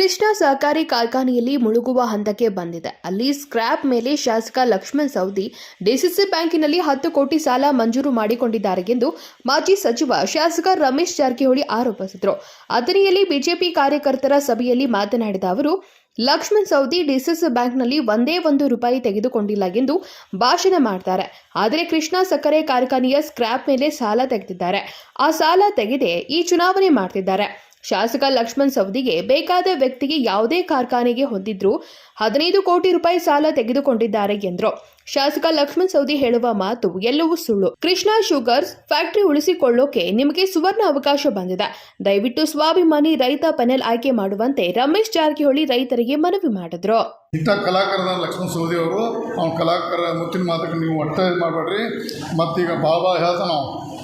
ಕೃಷ್ಣ ಸಹಕಾರಿ ಕಾರ್ಖಾನೆಯಲ್ಲಿ ಮುಳುಗುವ ಹಂತಕ್ಕೆ ಬಂದಿದೆ. ಅಲ್ಲಿ ಸ್ಕ್ರಾಪ್ ಮೇಲೆ ಶಾಸಕ ಲಕ್ಷ್ಮಣ್ ಸವದಿ, ಡಿಸಿಸಿ ಬ್ಯಾಂಕಿನಲ್ಲಿ ಹತ್ತು ಕೋಟಿ ಸಾಲ ಮಂಜೂರು ಮಾಡಿಕೊಂಡಿದ್ದಾರೆ ಎಂದು ಮಾಜಿ ಸಚಿವ ಶಾಸಕ ರಮೇಶ್ ಜಾರಕಿಹೊಳಿ ಆರೋಪಿಸಿದರು. ಅಥಣಿಯಲ್ಲಿ ಬಿಜೆಪಿ ಕಾರ್ಯಕರ್ತರ ಸಭೆಯಲ್ಲಿ ಮಾತನಾಡಿದ ಅವರು, ಲಕ್ಷ್ಮಣ್ ಸವದಿ ಡಿಸಿಸಿ ಬ್ಯಾಂಕ್ನಲ್ಲಿ ಒಂದೇ ಒಂದು ರೂಪಾಯಿ ತೆಗೆದುಕೊಂಡಿಲ್ಲ ಎಂದು ಭಾಷಣ ಮಾಡ್ತಾರೆ. ಆದರೆ ಕೃಷ್ಣ ಸಕ್ಕರೆ ಕಾರ್ಖಾನೆಯ ಸ್ಕ್ರ್ಯಾಪ್ ಮೇಲೆ ಸಾಲ ತೆಗೆದಿದ್ದಾರೆ. ಆ ಸಾಲ ತೆಗೆದೇ ಈ ಚುನಾವಣೆ ಮಾಡ್ತಿದ್ದಾರೆ. ಶಾಸಕ ಲಕ್ಷ್ಮಣ್ ಸವದಿಗೆ ಬೇಕಾದ ವ್ಯಕ್ತಿಗೆ ಯಾವುದೇ ಕಾರ್ಖಾನೆಗೆ ಹೊಂದಿದ್ರು ಹದಿನೈದು ಕೋಟಿ ರೂಪಾಯಿ ಸಾಲ ತೆಗೆದುಕೊಂಡಿದ್ದಾರೆ ಎಂದರು. ಶಾಸಕ ಲಕ್ಷ್ಮಣ್ ಸವದಿ ಹೇಳುವ ಮಾತು ಎಲ್ಲವೂ ಸುಳ್ಳು. ಕೃಷ್ಣ ಶುಗರ್ಸ್ ಫ್ಯಾಕ್ಟರಿ ಉಳಿಸಿಕೊಳ್ಳೋಕೆ ನಿಮಗೆ ಸುವರ್ಣ ಅವಕಾಶ ಬಂದಿದೆ. ದಯವಿಟ್ಟು ಸ್ವಾಭಿಮಾನಿ ರೈತ ಪನೆಲ್ ಆಯ್ಕೆ ಮಾಡುವಂತೆ ರಮೇಶ್ ಜಾರಕಿಹೊಳಿ ರೈತರಿಗೆ ಮನವಿ ಮಾಡಿದ್ರು. ಇಂಥ ಕಲಾಕಾರದ ಲಕ್ಷ್ಮಣ್ ಸವದಿ ಅವರು, ಅವ್ನ ಕಲಾಕಾರ ಮುತ್ತಿನ ಮಾತಕ್ಕೆ ನೀವು ಒಟ್ಟೆ ಮಾಡಬೇಡ್ರಿ. ಮತ್ತೀಗ ಬಾಬಾ ಹೇಳ್ತಾನ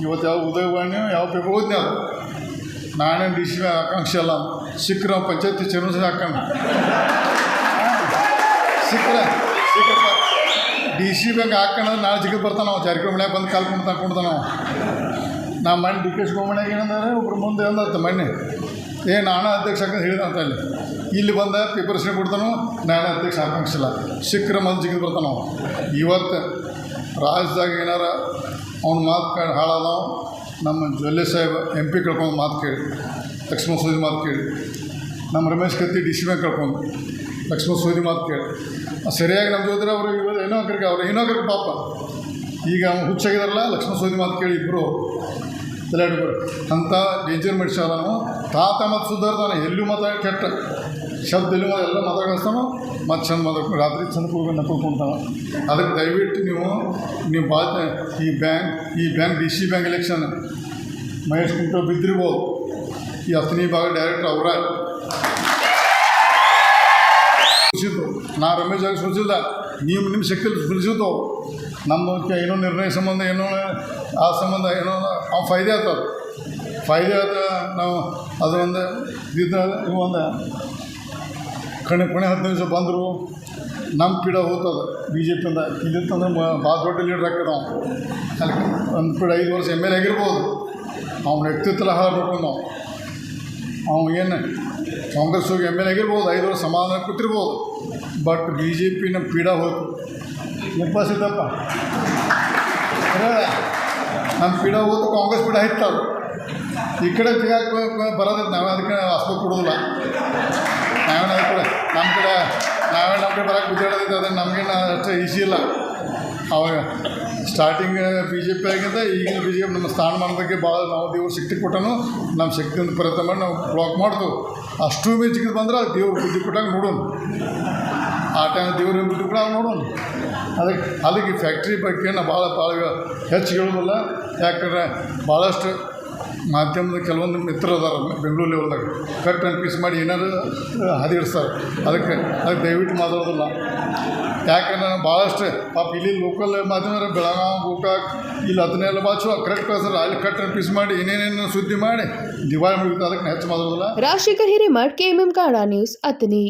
ಇವತ್ತು ಯಾವ ಉದಯವಾಣಿ ಯಾವ ನಾನೇನು ಡಿ ಸಿ ಆಕಾಂಕ್ಷೆ ಅಲ್ಲ. ಸಿಕ್ಕರ ಪಂಚಾಯತಿ ಚೇರ್ಮನ್ ಹಾಕೋಣ ಸಿಕ್ಕರ ಡಿ ಸಿ ಬ್ಯಾಂಕ್ ಹಾಕೋಣ ನಾಳೆ ಜಿಗಿದು ಬರ್ತಾನೆ ನಾವು ಜಾರಕಿಹೊಳಿ ಮನ್ಯಾಗ ಬಂದು ಕಾಲ್ಕೊಂಡು ತಗೊಂಡ್ತಾನ ನಾವು ನಾ ಮಣ್ಣು ಡಿ ಕೆ ಶಿವಮಣ್ಯಾಗ ಏನಂದ್ರೆ, ಒಬ್ರು ಮುಂದೆ ಏನಂತ ಮಣ್ಣೆ ಏ, ನಾನು ಅಧ್ಯಕ್ಷ ಹಾಕಂತ ಹೇಳಿದಂತ ಅಲ್ಲಿ ಇಲ್ಲಿ ಬಂದ ಪೇಪರ್ಸ್ನೇ ಕೊಡ್ತಾನು ನಾನು ಅಧ್ಯಕ್ಷ ಆಕಾಂಕ್ಷಿಲ್ಲ ಸಿಕ್ಕರ ಮಂದಿ ಜಿಗಿದು ಬರ್ತಾನೆ ಅವ. ಇವತ್ತು ರಾಜ್ಯದಾಗ ಏನಾರ ಅವ್ನ ಮಾತು ಕಾಡು ಹಾಳಾದವ ನಮ್ಮ ಜೊಲ್ಲೆ ಸಾಹೇಬ್ ಎಂ ಪಿ ಕಳ್ಕೊಂಡು ಮಾತು ಕೇಳಿ, ಲಕ್ಷ್ಮಣ ಸೂದಿ ಮಾತು ಕೇಳಿ, ನಮ್ಮ Ramesh Katti D C bank ಕಳ್ಕೊಂಡು ಲಕ್ಷ್ಮಣ ಸೂದಿ ಮಾತು ಕೇಳಿ. ಸರಿಯಾಗಿ ನಮ್ಮ ಜೊತೆ ಅವರು ಏನೋ ಕರ್ಗೆ ಅವ್ರು, ಏನೋ ಕರ್ಗೆ ಪಾಪ. ಈಗ ಹುಚ್ಚಾಗಿದಾರಲ್ಲ, ಲಕ್ಷ್ಮಣ ಸೂರಿ ಮಾತು ಕೇಳಿ ಇಬ್ಬರು ತಲೆ ಅಂಥ ಡೇಂಜರ್ ಮನುಷ್ಯ ಅದಾನು. ತಾತ ಮತ್ತು ಸುಧಾರ್ತಾನೆ ಎಲ್ಲೂ ಮಾತಾಡಿ ಕೆಟ್ಟ. ಶಬ್ದ ಎಲ್ಲೂ ಮಾತು ಎಲ್ಲ ಮಾತಾಡಿಸ್ತಾನು, ಮತ್ತು ಚಂದ ಮಾತಾಡ್ಕೊಂಡು ರಾತ್ರಿ ಚಂದ ಕೂಗ ನಕ್ಕೊಳ್ತಾನ ಅದಕ್ಕೆ ದಯವಿಟ್ಟು ನೀವು ನೀವು ಬಾ ಈ ಬ್ಯಾಂಕ್ ಈ bank, D C bank election, Mahesh ಕುಂಟೋ ಬಿದ್ದಿರ್ಬೋದು. ಈ ಹತ್ತನೇ ಭಾಗ ಡೈರೆಕ್ಟ್ ಅವರ. ಸುಲಿಸಿದ್ರು ನಾ ರಮೇಶ್ ಆಗಿ ನೀವು ನಿಮ್ಮ ಶಕ್ತಿಯಲ್ಲಿ ಸುಲಿಸಿದ್ದು ನಮ್ಮ ಏನೋ ನಿರ್ಣಯ ಸಂಬಂಧ, ಏನೋ ಆ ಸಂಬಂಧ, ಏನೋ ಆ ಫಾಯ್ದೆ ಆಗ್ತದೆ ಫಾಯ್ದೆ ಆದ ನಾವು ಅದೊಂದು ಇದು ಒಂದು. ಕಣೆ ಕೊನೆ ಹತ್ತು ದಿವಸ ಬಂದರು ನಮ್ಮ ಪೀಡ ಹೋಗ್ತದೆ. ಬಿ ಜೆ ಪಿಯಿಂದ ಇಲ್ಲಿಂತಂದ್ರೆ ಭಾಳ ದೊಡ್ಡ ಲೀಡರ್ ಆಗ್ತದೆ ನಾವು ಅಲ್ಲಿ ಒಂದು ಪೀಡ ಐದು ವರ್ಷ ಎಂ ಎಲ್ ಎ ಆಗಿರ್ಬೋದು. ಅವ್ನ ವ್ಯಕ್ತಿತ್ವ ನೋಡ್ಕೊಂಡು ನಾವು ಅವ್ನು ಏನು, ಕಾಂಗ್ರೆಸ್ ಹೋಗಿ ಎಂ ಎಲ್ ಎ ಆಗಿರ್ಬೋದು, ಐದು ವರ್ಷ ಸಮಾಧಾನ ಕೊಟ್ಟಿರ್ಬೋದು. ಬಟ್ ಬಿ ಜೆ ಪಿನ ಪೀಡ ಹೋಯ್ತು ನೆಪ ಸಿದ್ದಪ್ಪ ನಮ್ಮ ಪೀಡ ಹೋತು ಕಾಂಗ್ರೆಸ್ ಪೀಡ ಹಿತ್ತದು ಈ ಕಡೆ ತೆಗಿಯಾಕೆ ಬರೋದಕ್ಕೆ ನಾವೇ ಅದಕ್ಕೆ ಆಸ್ಪತ್ರೆ ಕೊಡೋದಿಲ್ಲ. ನಾವೇನು ಅದಕ್ಕೆ ಕೂಡ ನಮ್ಮ ಕಡೆ ನಾವೇ ನಮ್ಮ ಕಡೆ ಬರೋಕ್ಕೆ ಬಿದ್ದಾಡೋದಿತ್ತು ಅದನ್ನು ನಮಗೇನು ಅಷ್ಟು ಈಸಿ ಇಲ್ಲ. ಅವಾಗ ಸ್ಟಾರ್ಟಿಂಗ್ ಬಿ ಜೆ ಪಿ ಆಗಿಂದ ಈಗಿನ ಬಿ ಜೆ ಪಿ ನಮ್ಮ ಸ್ಥಾನಮಾನ ಬಗ್ಗೆ ಭಾಳ ನಾವು ದೇವ್ರು ಶಕ್ತಿ ಕೊಟ್ಟನು ನಮ್ಮ ಶಕ್ತಿಯಿಂದ ಪ್ರಯತ್ನ ಮಾಡಿ ನಾವು ಬ್ಲಾಕ್ ಮಾಡ್ತು ಅಷ್ಟು ಮೆಚ್ಚಿಗೆ ಬಂದ್ರೆ ದೇವ್ರ ಬುದ್ಧಿ ಕೊಟ್ಟಾಗ ನೋಡೋಣ ಆ ಟೈಮ್ ದೇವ್ರ ಬುದ್ಧಿ ಕೂಡ ನೋಡೋಣ ಅದಕ್ಕೆ ಅದಕ್ಕೆ ಫ್ಯಾಕ್ಟ್ರಿ ಬಗ್ಗೆ ನಾವು ಭಾಳ ಭಾಳ ಹೆಚ್ಚು ಹೇಳೋದಿಲ್ಲ. ಯಾಕಂದರೆ ಭಾಳಷ್ಟು ಮಾಧ್ಯಮದ ಕೆಲವೊಂದು ಮಿತ್ರ ಅದಾರ ಬೆಂಗಳೂರು ಲೆವೆಲ್ದಾಗ ಕಟ್ ಆ್ಯಂಡ್ ಪೀಸ್ ಮಾಡಿ ಏನಾದ್ರು ಹದಿಡ್ಸ್ತಾರೆ ಅದಕ್ಕೆ ಅದಕ್ಕೆ ದಯವಿಟ್ಟು ಮಾತಾಡೋದಿಲ್ಲ. ಯಾಕಂದ್ರೆ ಭಾಳಷ್ಟು, ಪಾಪ ಇಲ್ಲಿ ಲೋಕಲ್ ಮಾಧ್ಯಮ ಬೆಳಗಾವಿ ಗೋಕಾಕ್, ಇಲ್ಲಿ ಅದನ್ನೆಲ್ಲ ಬಾಚು ಕರೆಕ್ಟ್ ಕಳ್ಸಲ್ಲ ಅಲ್ಲಿ ಕಟ್ ಆ್ಯಂಡ್ ಪೀಸ್ ಮಾಡಿ ಏನೇನೇನು ಸುದ್ದಿ ಮಾಡಿ ದಿವಾಳಿ ಮುಗಿತು ಅದಕ್ಕೆ ಹೆಚ್ಚು ಮಾತಾಡೋದಿಲ್ಲ. Rajashekhar Hiremath M Kannada news Athani